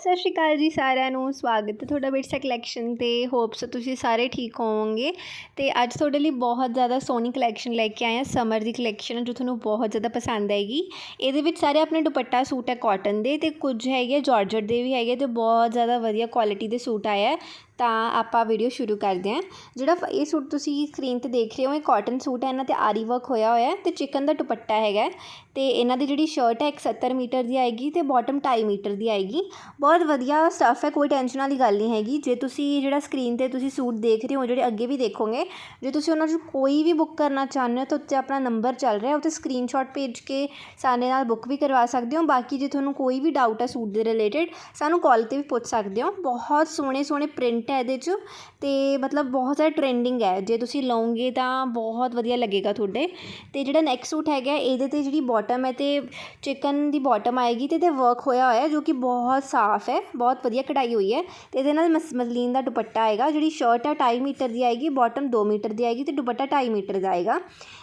ਸਤਿ ਸ਼੍ਰੀ ਅਕਾਲ ਜੀ ਸਾਰਿਆਂ ਨੂੰ, ਸਵਾਗਤ ਹੈ ਤੁਹਾਡਾ ਬਿਰਸਾ ਕਲੈਕਸ਼ਨ ਤੇ। ਹੋਪਸ ਤੁਸੀਂ ਸਾਰੇ ਠੀਕ ਹੋਵੋਗੇ। ਤੇ ਅੱਜ ਤੁਹਾਡੇ ਲਈ ਬਹੁਤ ਜ਼ਿਆਦਾ ਸੋਹਣੀ ਕਲੈਕਸ਼ਨ ਲੈ ਕੇ ਆਏ ਹਾਂ, ਸਮਰ ਦੀ ਕਲੈਕਸ਼ਨ, ਜੋ ਤੁਹਾਨੂੰ ਬਹੁਤ ਜ਼ਿਆਦਾ ਪਸੰਦ ਆਏਗੀ। ਇਹਦੇ ਵਿੱਚ ਸਾਰੇ ਆਪਣੇ ਦੁਪੱਟਾ ਸੂਟ ਹੈ ਕਾਟਨ ਦੇ ਤੇ ਕੁਝ ਹੈਗੇ ਜਾਰਜਟ ਦੇ ਵੀ ਹੈਗੇ ਤੇ ਬਹੁਤ ਜ਼ਿਆਦਾ ਵਧੀਆ ਕੁਆਲਿਟੀ ਦੇ ਸੂਟ ਆਇਆ ਹੈ ਤਾਂ ਆਪਾਂ ਵੀਡੀਓ ਸ਼ੁਰੂ ਕਰਦੇ ਹਾਂ। ਜਿਹੜਾ ਇਹ ਸੂਟ ਤੁਸੀਂ ਸਕਰੀਨ ਤੇ ਦੇਖ ਰਹੇ ਹੋ, ਇਹ ਕਾਟਨ ਸੂਟ ਹੈ। ਇਹਨਾਂ ਤੇ ਆਰੀ ਵਰਕ ਹੋਇਆ ਹੋਇਆ ਹੈ ਤੇ ਚਿਕਨ ਦਾ ਦੁਪੱਟਾ ਹੈਗਾ ਹੈ। ਤੇ ਇਹਨਾਂ ਦੀ ਜਿਹੜੀ ਸ਼ਰਟ ਹੈ 170 ਮੀਟਰ ਦੀ ਆਏਗੀ ਤੇ ਬਾਟਮ 2.5 ਮੀਟਰ ਦੀ ਆਏਗੀ। ਬਹੁਤ ਵਧੀਆ ਸਟੱਫ ਹੈ, ਕੋਈ ਟੈਨਸ਼ਨ ਵਾਲੀ ਗੱਲ ਨਹੀਂ ਹੈਗੀ। ਜੇ ਤੁਸੀਂ ਜਿਹੜਾ ਸਕਰੀਨ ਤੇ ਤੁਸੀਂ ਸੂਟ ਦੇਖ ਰਹੇ ਹੋ, ਜਿਹੜੇ ਅੱਗੇ ਵੀ ਦੇਖੋਗੇ, ਜੇ ਤੁਸੀਂ ਉਹਨਾਂ 'ਚੋਂ ਕੋਈ ਵੀ ਬੁੱਕ ਕਰਨਾ ਚਾਹੁੰਦੇ ਹੋ, ਤਾਂ ਉੱਤੇ ਆਪਣਾ ਨੰਬਰ ਚੱਲ ਰਿਹਾ ਉੱਤੇ ਸਕਰੀਨਸ਼ਾਟ ਭੇਜ ਕੇ ਸਾਡੇ ਨਾਲ ਬੁੱਕ ਵੀ ਕਰਵਾ ਸਕਦੇ ਹੋ। ਬਾਕੀ ਜੇ ਤੁਹਾਨੂੰ ਕੋਈ ਵੀ ਡਾਊਟ ਹੈ ਸੂਟ ਦੇ ਰਿਲੇਟਡ ਸਾਨੂੰ ਕਾਲ ਤੇ ਵੀ ਪੁੱਛ ਸਕਦੇ ਹੋ। ਬਹੁਤ ਸੋਹਣੇ ਸੋਹਣੇ ਪ੍ਰਿੰਟ ਹੈ ਇਹਦੇ 'ਚ ਅਤੇ ਮਤਲਬ ਬਹੁਤ ਜ਼ਿਆਦਾ ਟਰੈਂਡਿੰਗ ਹੈ। ਜੇ ਤੁਸੀਂ ਲਉਂਗੇ ਤਾਂ ਬਹੁਤ ਵਧੀਆ ਲੱਗੇਗਾ ਤੁਹਾਡੇ। ਅਤੇ ਜਿਹੜਾ ਨੈਕਸਟ ਸੂਟ ਹੈਗਾ, ਇਹਦੇ ਤੇ ਜਿਹੜੀ ਬੋਟਮ ਹੈ ਅਤੇ ਚਿਕਨ ਦੀ ਬੋਟਮ ਆਏਗੀ ਅਤੇ ਇਹਦੇ ਵਰਕ ਹੋਇਆ ਹੋਇਆ ਜੋ ਕਿ ਬਹੁਤ ਸਾਫ਼ ਹੈ, ਬਹੁਤ ਵਧੀਆ ਕਢਾਈ ਹੋਈ ਹੈ। ਅਤੇ ਇਹਦੇ ਨਾਲ ਮਸ, ਮਸਲੀਨ ਦਾ ਦੁਪੱਟਾ ਆਏਗਾ, ਜਿਹੜੀ ਸ਼ਰਟ ਹੈ ਢਾਈ ਮੀਟਰ ਦੀ ਆਏਗੀ ਬੋਟਮ ਦੋ ਮੀਟਰ ਦੀ ਆਏਗੀ ਅਤੇ ਦੁਪੱਟਾ ਢਾਈ ਮੀਟਰ ਦਾ ਆਏਗਾ।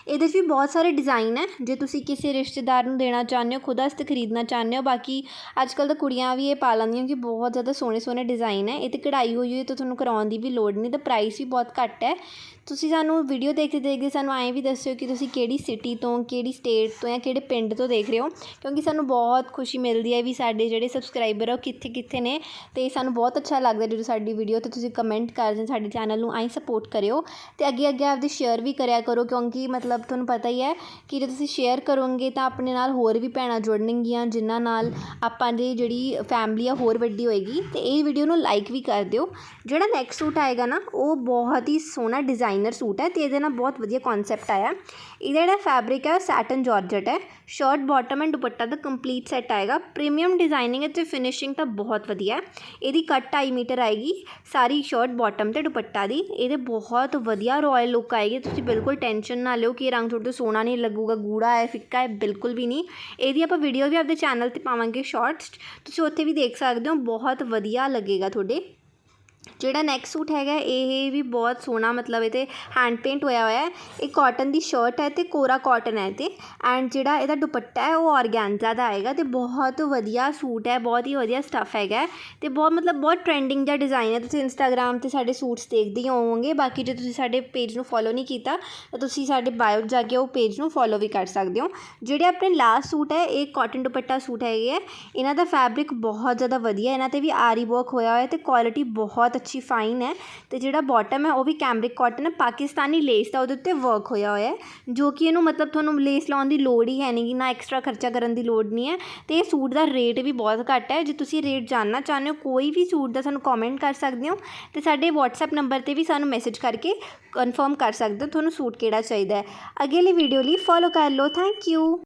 ਇਹਦੇ 'ਚ ਵੀ ਬਹੁਤ ਸਾਰੇ ਡਿਜ਼ਾਈਨ ਹੈ। ਜੇ ਤੁਸੀਂ ਕਿਸੇ ਰਿਸ਼ਤੇਦਾਰ ਨੂੰ ਦੇਣਾ ਚਾਹੁੰਦੇ ਹੋ, ਖੁਦ ਵਾਸਤੇ ਖਰੀਦਣਾ ਚਾਹੁੰਦੇ ਹੋ, ਬਾਕੀ ਅੱਜ ਕੱਲ੍ਹ ਤਾਂ ਕੁੜੀਆਂ ਵੀ ਇਹ ਪਾ ਲੈਂਦੀਆਂ ਕਿ ਬਹੁਤ ਜ਼ਿਆਦਾ ਸੋਹਣੇ ਸੋਹਣੇ ਡਿਜ਼ਾਈਨ ਹੈ। ਇਹ 'ਤੇ ਕਢਾਈ ਹੋਈ ਹੋਈ ਤਾਂ ਤੁਹਾਨੂੰ ਕਰਾਉਣ ਦੀ ਵੀ ਲੋੜ ਨਹੀਂ ਤਾਂ ਪ੍ਰਾਈਸ ਵੀ ਬਹੁਤ ਘੱਟ ਹੈ। ਤੁਸੀਂ ਸਾਨੂੰ ਵੀਡੀਓ ਦੇਖਦੇ ਦੇਖਦੇ ਸਾਨੂੰ ਐਂ ਵੀ ਦੱਸਿਓ ਕਿ ਤੁਸੀਂ ਕਿਹੜੀ ਸਿਟੀ ਤੋਂ, ਕਿਹੜੀ ਸਟੇਟ ਤੋਂ ਜਾਂ ਕਿਹੜੇ ਪਿੰਡ ਤੋਂ ਦੇਖ ਰਹੇ ਹੋ, ਕਿਉਂਕਿ ਸਾਨੂੰ ਬਹੁਤ ਖੁਸ਼ੀ ਮਿਲਦੀ ਹੈ ਵੀ ਸਾਡੇ ਜਿਹੜੇ ਸਬਸਕ੍ਰਾਈਬਰ ਆ ਉਹ ਕਿੱਥੇ ਕਿੱਥੇ ਨੇ ਤੇ ਸਾਨੂੰ ਬਹੁਤ ਅੱਛਾ ਲੱਗਦਾ ਜਦੋਂ ਸਾਡੀ ਵੀਡੀਓ ਤੇ ਤੁਸੀਂ ਕਮੈਂਟ ਕਰਦੇ ਸਾਡੇ ਚੈਨਲ ਨੂੰ ਐਂ ਸਪੋਰਟ ਕਰਿਓ ਤੇ ਅੱਗੇ ਅੱਗੇ ਆਪਦੇ ਸ਼ੇਅਰ ਵੀ ਕਰਿਆ ਕਰੋ, ਕਿਉਂਕਿ ਮਤਲਬ ਤੁਹਾਨੂੰ ਪਤਾ ਹੀ ਹੈ ਕਿ ਜੇ ਤੁਸੀਂ ਸ਼ੇਅਰ ਕਰੋਗੇ ਤਾਂ ਆਪਣੇ ਨਾਲ ਹੋਰ ਵੀ ਭੈਣਾਂ ਜੁੜਨਗੀਆਂ, ਜਿਨ੍ਹਾਂ ਨਾਲ ਆਪਾਂ ਦੀ ਜਿਹੜੀ ਫੈਮਿਲੀ ਆ ਹੋਰ ਵੱਡੀ ਹੋਏਗੀ ਤੇ ਇਹ ਵੀਡੀਓ ਨੂੰ ਲਾਈਕ ਵੀ ਕਰ ਦਿਓ ਜਿਹੜਾ ਨੈਕਸਟ ਸੂਟ ਆਏਗਾ ਨਾ, ਉਹ ਬਹੁਤ ਹੀ ਸੋਹਣਾ ਡਿਜ਼ਾਈਨਰ ਸੂਟ ਹੈ ਤੇ ਇਹਦੇ ਨਾਲ ਬਹੁਤ ਵਧੀਆ ਕਨਸੈਪਟ ਆਇਆ। ਇਹਦਾ ਜਿਹੜਾ ਫੈਬਰਿਕ ਹੈ ਸੈਟਨ ਜਾਰਜਟ ਹੈ। ਸ਼ਰਟ ਬਾਟਮ ਐਂਡ ਦੁਪੱਟਾ ਦਾ ਕੰਪਲੀਟ ਸੈੱਟ ਆਏਗਾ। ਪ੍ਰੀਮੀਅਮ ਡਿਜ਼ਾਈਨਿੰਗ ਹੈ ਤੇ ਫਿਨਿਸ਼ਿੰਗ ਤਾਂ ਬਹੁਤ ਵਧੀਆ ਹੈ। ਇਹਦੀ ਕੱਟ 2.5 ਮੀਟਰ ਆਏਗੀ, ਸਾਰੀ ਸ਼ਰਟ ਬਾਟਮ ਤੇ ਦੁਪੱਟਾ ਦੀ। ਇਹਦੇ ਬਹੁਤ ਵਧੀਆ ਰਾਇਲ ਲੁੱਕ ਆਏਗੀ। ਤੁਸੀਂ ਬਿਲਕੁਲ ਟੈਨਸ਼ਨ ਨਾ ਲਿਓ ਕਿ ਇਹ ਰੰਗ ਤੁਹਾਡੇ ਤੋਂ ਸੋਹਣਾ ਨਹੀਂ ਲੱਗੂਗਾ, ਗੂੜਾ ਹੈ, ਫਿੱਕਾ ਹੈ, ਬਿਲਕੁਲ ਵੀ ਨਹੀਂ। ਇਹਦੀ ਆਪਾਂ ਵੀਡੀਓ ਵੀ ਆਪਦੇ ਚੈਨਲ ਤੇ ਪਾਵਾਂਗੇ ਸ਼ਾਰਟਸ ਤੁਸੀਂ ਉੱਥੇ ਵੀ ਦੇਖ ਸਕਦੇ ਹੋ, ਬਹੁਤ ਵਧੀਆ ਲੱਗੇਗਾ ਤੁਹਾਡੇ। ਜਿਹੜਾ ਨੈਕਸਟ ਸੂਟ ਹੈਗਾ, ਇਹ ਵੀ ਬਹੁਤ ਸੋਹਣਾ, ਮਤਲਬ ਇਹ 'ਤੇ ਹੈਂਡ ਪੇਂਟ ਹੋਇਆ ਹੋਇਆ ਹੈ। ਇਹ ਕਾਟਨ ਦੀ ਸ਼ਰਟ ਹੈ ਅਤੇ ਕੋਰਾ ਕਾਟਨ ਹੈ ਤੇ। ਐਂਡ ਜਿਹੜਾ ਇਹਦਾ ਦੁਪੱਟਾ ਹੈ, ਉਹ ਆਰਗੈਂਜ਼ਾ ਦਾ ਆਏਗਾ ਅਤੇ ਬਹੁਤ ਵਧੀਆ ਸੂਟ ਹੈ, ਬਹੁਤ ਹੀ ਵਧੀਆ ਸਟੱਫ ਹੈਗਾ ਅਤੇ ਬਹੁਤ, ਮਤਲਬ ਬਹੁਤ ਟਰੈਂਡਿੰਗ ਜਿਹਾ ਡਿਜ਼ਾਇਨ ਹੈ। ਤੁਸੀਂ ਇੰਸਟਾਗ੍ਰਾਮ ਤੇ ਸਾਡੇ ਸੂਟਸ ਦੇਖਦੇ ਹੀ ਹੋਵੋਗੇ। ਬਾਕੀ ਜੇ ਤੁਸੀਂ ਸਾਡੇ ਪੇਜ ਨੂੰ ਫੋਲੋ ਨਹੀਂ ਕੀਤਾ, ਤਾਂ ਤੁਸੀਂ ਸਾਡੇ ਬਾਇਓ ਜਾ ਕੇ ਉਹ ਪੇਜ ਨੂੰ ਫੋਲੋ ਵੀ ਕਰ ਸਕਦੇ ਹੋ। ਜਿਹੜੇ ਆਪਣੇ ਲਾਸਟ ਸੂਟ ਹੈ, ਇਹ ਕਾਟਨ ਦੁਪੱਟਾ ਸੂਟ ਹੈਗੇ ਹੈ। ਇਹਨਾਂ ਦਾ ਫੈਬਰਿਕ ਬਹੁਤ ਜ਼ਿਆਦਾ ਵਧੀਆ ਇਹਨਾਂ ਤੇ ਵੀ ਆਰੀ ਵਰਕ ਹੋਇਆ ਹੋਇਆ ਅਤੇ ਕੁਆਲਿਟੀ ਬਹੁਤ ਅੱਛੀ ਫਾਈਨ ਹੈ ਅਤੇ ਜਿਹੜਾ ਬੋਟਮ ਹੈ ਉਹ ਵੀ ਕੈਮਰਿਕ ਕੋਟਨ ਹੈ, ਪਾਕਿਸਤਾਨੀ ਲੇਸ ਦਾ ਉਹਦੇ ਉੱਤੇ ਵਰਕ ਹੋਇਆ ਹੋਇਆ ਹੈ, ਜੋ ਕਿ ਇਹਨੂੰ ਮਤਲਬ ਤੁਹਾਨੂੰ ਲੇਸ ਲਾਉਣ ਦੀ ਲੋੜ ਹੀ ਹੈ ਨਹੀਂ ਗੀ ਨਾ ਐਕਸਟਰਾ ਖਰਚਾ ਕਰਨ ਦੀ ਲੋੜ ਨਹੀਂ ਹੈ ਅਤੇ ਇਹ ਸੂਟ ਦਾ ਰੇਟ ਵੀ ਬਹੁਤ ਘੱਟ ਹੈ, ਜੇ ਤੁਸੀਂ ਰੇਟ ਜਾਣਨਾ ਚਾਹੁੰਦੇ ਹੋ ਕੋਈ ਵੀ ਸੂਟ ਦਾ ਸਾਨੂੰ ਕਮੈਂਟ ਕਰ ਸਕਦੇ ਹੋ ਅਤੇ ਸਾਡੇ ਵਟਸਐਪ ਨੰਬਰ ਤੇ ਵੀ ਸਾਨੂੰ ਮੈਸੇਜ ਕਰਕੇ ਕਨਫਰਮ ਕਰ ਸਕਦੇ ਹੋ ਤੁਹਾਨੂੰ ਸੂਟ ਕਿਹੜਾ ਚਾਹੀਦਾ ਹੈ। ਅਗਲੀ ਵੀਡੀਓ ਲਈ ਫੋਲੋ ਕਰ ਲਓ ਥੈਂਕ ਯੂ